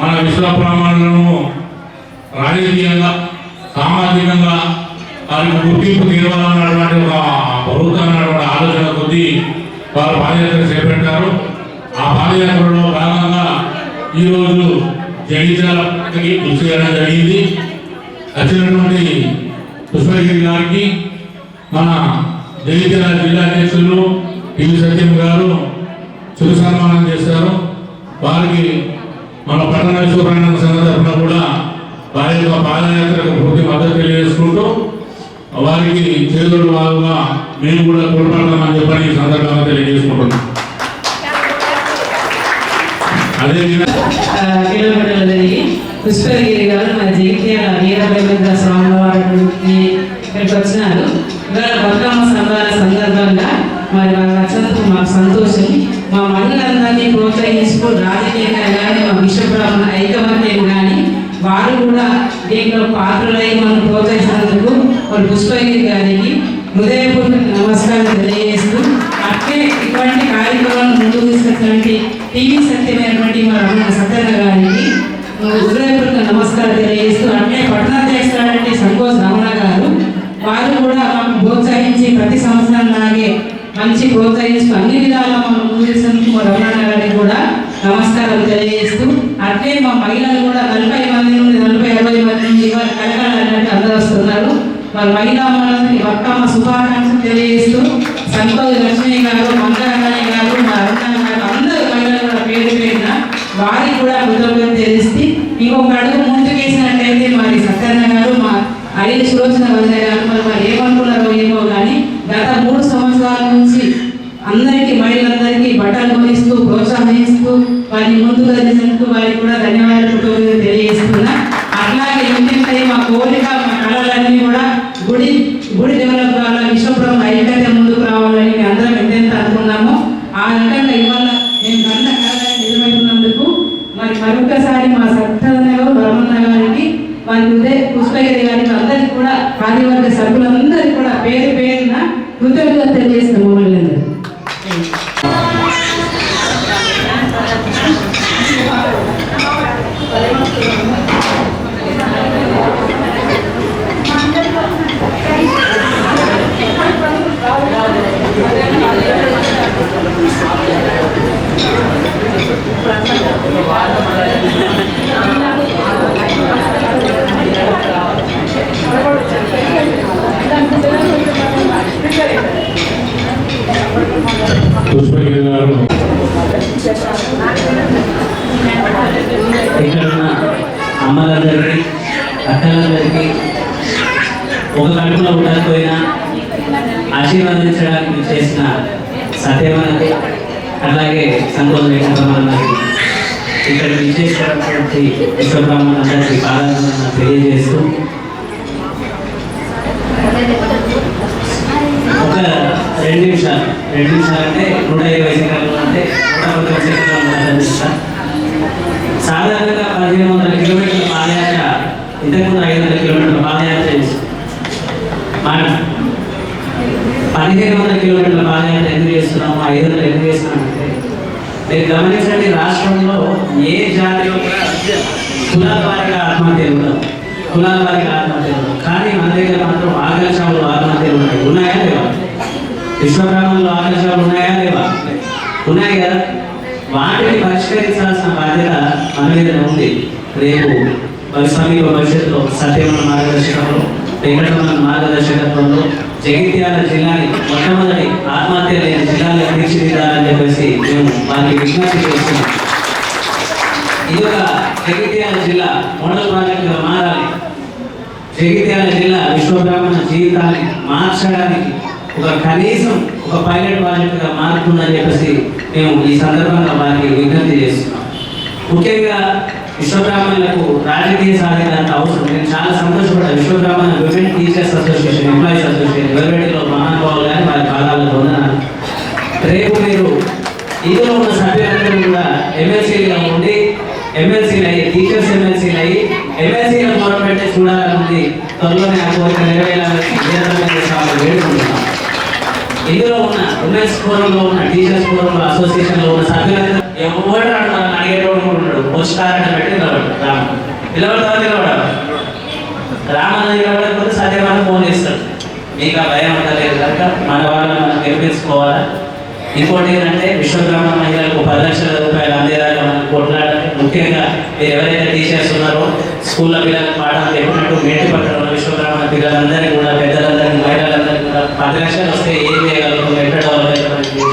మన విశ్వబ్రహ్మణులను రాజకీయంగా సామాజికంగా వారికి గుర్తింపు తీరవాలన్నటువంటి ఒక ప్రభుత్వమైనటువంటి ఆలోచన కొద్దీ వారు పాదయాత్ర చేపట్టారు. ఆ పాదయాత్రలో భాగంగా ఈరోజు జగిత్యాలకి కృషి చేయడం జరిగింది. వచ్చినటువంటి పుష్పగిరి గారికి మన జగిత్యాల జిల్లా అధ్యక్షులు పివి సత్యం గారు చిరు సన్మానం చేశారు. వారికి మన పట్టణ సూర్యానంద సంఘ కూడా వారి యొక్క పాదయాత్రకు పూర్తి మద్దతు తెలియజేసుకుంటూ వారికి చేతులు వారుగా మేము కూడా కోల్పడతామని చెప్పని ఈ సందర్భంగా తెలియజేసుకుంటున్నాం. అదేవిధంగా పుష్పగిరి గారు మన జగిత్యాల వీరభద్ర స్వామి వారికి ఇక్కడికి వచ్చినారు. ఇవాళ బతుకమ్మ సంబరాల సందర్భంగా మరి వారు వచ్చినందుకు మాకు సంతోషం. మా మండలందరినీ ప్రోత్సహిస్తూ రాజకీయంగా కానీ మా విశ్వబ్రహ్మణ ఐకమత్యం కానీ వారు కూడా దీంట్లో పాత్రలై మనం ప్రోత్సహించినందుకు మరి పుష్పగిరి గారికి హృదయపూర్వక నమస్కారం తెలియజేస్తూ అట్లే ఇటువంటి కార్యక్రమాలను ముందుకు తీసుకొచ్చినటువంటి టీవీ సత్యమైనటువంటి మా రమణ సత్యన గారికి హృదయపూర్వక నమస్కారం తెలియజేస్తూ అట్లే పట్టణాధ్యక్షుడు సంతోష్ రమణ గారు వారు కూడా మాకు ప్రోత్సహించి ప్రతి సంవత్సరం లాగే మంచి ప్రోత్సహిస్తూ అన్ని విధాలా మనం ముందు తీసుకు మా రమణ గారికి కూడా నమస్కారం తెలియజేస్తూ అట్లే మా మహిళలు కూడా నలభై మంది నుండి నలభై అరవై మంది నుండి వారు కలకాల అందరూ వస్తున్నారు. వారి మహిళా మండలికి బతుకమ్మ శుభాకాంక్షలు తెలియజేస్తూ సంతోష్ లక్ష్మి గారు మంగళరాణి గారు మా అరుణ గారు అందరూ మహిళలు కూడా పేరు పేరిన వారికి కూడా కృతజ్ఞత తెలిసి ఇంకొక అడుగు ముందుకేసినట్టయితే మరి సత్యన్న గారు మా ఐదు సులోచన వదిలే గారు మరి ఏమనుకున్నారో ఏమో కానీ గత మూడు సంవత్సరాల నుంచి అందరి బట్టలు కొనిస్తూ ప్రోత్సహిస్తూ వారిని ముందుకు తెచ్చినందుకు వారికి కూడా ధన్యవాదాలు తెలియజేస్తున్నా. అట్లాగే ఇంటింటే మా కోరిక మా కళలన్నీ కూడా గుడి గుడి డెవలప్ కావాలని విశ్వపురం ఐక్యత ముందుకు రావాలని మేము అందరం ఎంతెంత అనుకున్నామో ఆ రకంగా ఇవాళ మేము కన్న కళలని నిజమైనందుకు మరి మరొకసారి మా సత్యనగర్ బ్రహ్మన్న గారికి వారి హృదయ పుష్పగిరి గారికి అందరికీ కూడా కార్యవర్గ సభ్యులందరికీ కూడా పేరు పేరున కృతజ్ఞత తెలియజేస్తాము మమ్మల్ని అమ్మలందరికీ అక్కలందరికీ ఒక కడుపులో ఉండకపోయినా ఆశీర్వదించడానికి చేసిన సత్యమన్నది అలాగే సంతోషం వెంకటరమణకి ఇక్కడ విశేషమైనటువంటి విశ్వబ్రాహ్మణ్ అందరికీ పాదాలను తెలియజేస్తూ ఒక రెండు నిమిషాలు రెండు నిమిషాలు అంటే నూట ఇరవై సెకండ్లు అంటే నూట ముప్పై సెకండ్లు సాధారణంగా పదిహేను వందల ఇంతకుముందు ఐదు వందల కిలోమీటర్ల పాదయాత్ర చేసి పదిహేను వందల కిలోమీటర్ల పాదయాత్ర ఎందుకు చేస్తున్నాము? ఐదు వందలు ఎందుకు చేస్తున్నామంటే మీరు గమనించండి రాష్ట్రంలో ఏ జాతిలో కూడా కులాల వారిగా ఆత్మహత్యలు ఉండవు. కులాల వారిగా ఆత్మహత్యలు ఉండవు. కానీ మన దగ్గర మాత్రం ఆకర్షణలు ఆత్మహత్యలు ఉన్నాయి. ఉన్నాయా లేవా? విశ్వగ్రామంలో ఆకర్షణలు ఉన్నాయా లేవా? ఉన్నాయి కదా. వాటిని పరిష్కరించాల్సిన బాధ్యత మన మీద ఉంది. రేపు మరి సమీప భవిష్యత్తులో సత్యమైన మార్గదర్శకంలో వెంకటరమణ మార్గదర్శకత్వంలో జగిత్యాల జిల్లాని మొట్టమొదటి ఆత్మహత్య లేని జిల్లాలో తీర్చిదిద్దాలని చెప్పేసి మేము వారికి విజ్ఞప్తి చేస్తున్నాం. ఇది ఒక జగిత్యాల జిల్లా మోడల్ ప్రాజెక్టుగా మారాలి. జగిత్యాల జిల్లా విశ్వబ్రాహ్మణ జీవితాన్ని మార్చడానికి ఒక కనీసం ఒక పైలట్ ప్రాజెక్టుగా మారుతుందని చెప్పేసి మేము ఈ సందర్భంగా వారికి విజ్ఞప్తి చేస్తున్నాం. ముఖ్యంగా విశ్వబ్రాహ్మణులకు రాజకీయ సాధన అవసరం. నేను చాలా సంతోషపడ్డాను. Vishwabrahmana women teachers association employees association ఎవరిలో మహానుభావులు కానీ వారి పాదాలను వందనాలు. రేపు మీరు ఇందులో ఉన్న సభ్యులందరూ కూడా ఎమ్మెల్సీగా ఉండి ఎమ్మెల్సీలు అయ్యి టీచర్స్ ఎమ్మెల్సీలు అయ్యి ఎమ్మెల్సీల గవర్నమెంట్ చూడాలనుంది. త్వరలోనే ఆ కోరిక నెరవేరాలని వేడుకుంటున్నాం. ఇందులో ఉన్న ఉమెన్స్ ఫోరంలో ఉన్న టీచర్స్ ఫోరంలో అసోసియేషన్లో ఉన్న సభ్యులు ఎవరు అడిగేటోడు కూడా ఉన్నాడు పుష్కారాన్ని పెట్టి నిలబడు. రామ నిలబడతావా నిలబడవా రామన్న నిలబడకపోతే సత్యవాన్ని ఫోన్ చేస్తాడు. మీకు ఆ భయం ఉండలేదు కనుక మన వాళ్ళని మనం గెలిపించుకోవాలా? ఇంకోటి ఏంటంటే విశ్వగ్రామ మహిళలకు పది లక్షల రూపాయలు అందేదాకా మనం కొట్లాడాలి ముఖ్యంగా మీరు ఎవరైతే టీచర్స్ ఉన్నారో స్కూల్లో పిల్లలకు పాఠాలు చెప్పినట్టు మేటి పట్టడంలో విశ్వగ్రామ పిల్లలందరికీ కూడా పెద్దలందరికీ మహిళలందరికీ కూడా పది లక్షలు వస్తే ఏం చేయగలుగుతాం ఎక్కడ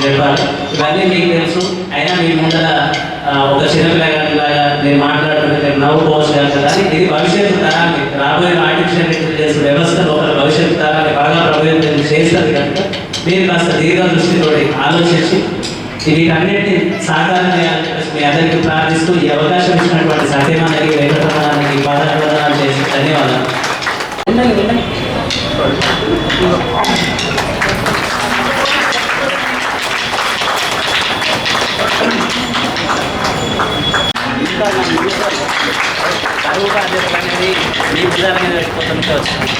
చెప్పాలి? ఇవన్నీ మీకు తెలుసు. అయినా మీ ముందర ఆ, ఒక చిన్నపిల్లగాడిలాగా నేను మాట్లాడుతుంటే నవ్వుకోవచ్చు కదా ఇది భవిష్యత్తు తరాన్ని రాబోయే ఆర్టిఫిషియల్ ఇంటెలిజెన్స్ వ్యవస్థ లోపల భవిష్యత్తు తరాన్ని బాగా ప్రభావితం చేస్తుంది కనుక మీరు కాస్త దీర్ఘ దృష్టితో ఆలోచించి వీటన్నిటిని సాధారణ చేయాలని చెప్పేసి మీ అందరికీ ప్రార్థిస్తూ ఈ అవకాశం ఇచ్చినటువంటి సత్యమానికి వెంకటరమణానికి పాదాభివందనాలు చేసి ధన్యవాదాలు. అనేది మీ పిల్లల మీద పెట్టుకుంటుంటే వస్తుంది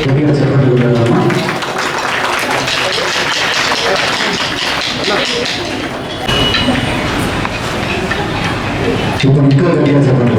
గట్టిగా చెప్పండి గురుగారమ్మా. ఇప్పుడు ఇంకా గట్టిగా చెప్పండి